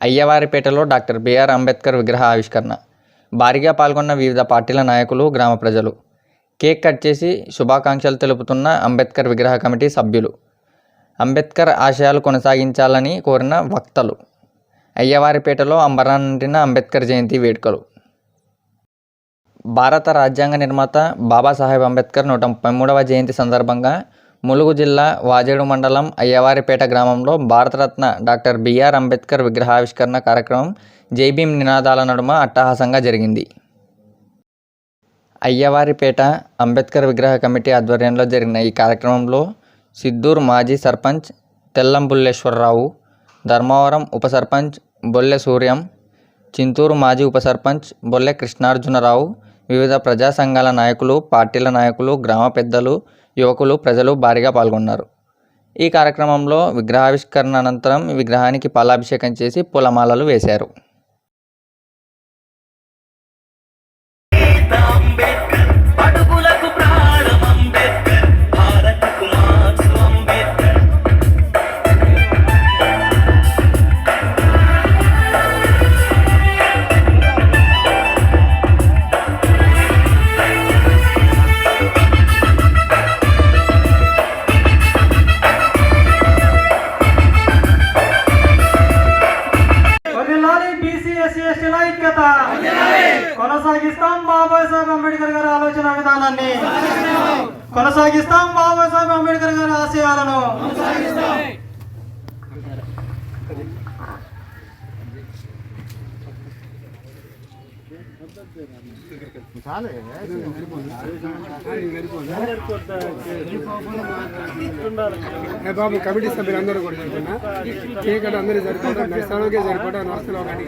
అయ్యవారిపేటలో doctor BR Ambedkar విగ్రహ ఆవిష్కరణ భారీగా పాల్గొన్న వివిధ పార్టీల నాయకులు గ్రామ ప్రజలు. కేక్ కట్ చేసి శుభాకాంక్షలు తెలుపుతున్న అంబేద్కర్ విగ్రహ కమిటీ సభ్యులు. అంబేద్కర్ ఆశయాలు కొనసాగించాలని కోరిన వక్తలు. అయ్యవారిపేటలో అంబరాన్నింటిన అంబేద్కర్ జయంతి వేడుకలు. భారత రాజ్యాంగ నిర్మాత బాబాసాహెబ్ అంబేద్కర్ నూట ముప్పై మూడవ జయంతి సందర్భంగా ములుగు జిల్లా వాజేడు మండలం అయ్యవారిపేట గ్రామంలో భారతరత్న డాక్టర్ బిఆర్ అంబేద్కర్ విగ్రహావిష్కరణ కార్యక్రమం జైభీం నినాదాల నడుమ అట్టహాసంగా జరిగింది. అయ్యవారిపేట అంబేద్కర్ విగ్రహ కమిటీ ఆధ్వర్యంలో జరిగిన ఈ కార్యక్రమంలో సిద్దూరు మాజీ సర్పంచ్ తెల్లంబుల్లేశ్వరరావు ధర్మవరం ఉప సర్పంచ్ బొల్లె సూర్యం చింతూరు మాజీ ఉప సర్పంచ్ బొల్లె కృష్ణార్జునరావు వివిధ ప్రజా సంఘాల నాయకులు పార్టీల నాయకులు గ్రామ పెద్దలు యువకులు ప్రజలు భారీగా పాల్గొన్నారు. ఈ కార్యక్రమంలో విగ్రహావిష్కరణ అనంతరం విగ్రహానికి పాలాభిషేకం చేసి పూలమాలలు వేశారు. కొనసాగిస్తాం బాబాసాహెబ్ అంబేద్కర్ గారి ఆలోచన విధానాన్ని. కొనసాగిస్తాం బాబాసాహెబ్ అంబేద్కర్ గారి ఆశయాలను. బాబు కమిటీ సభ్యులు అందరూ కూడా చెప్తున్నా కేక్ అంటే అందరూ సరిపోతారు నర్సలోకే సరిపోతారు నర్సలో కానీ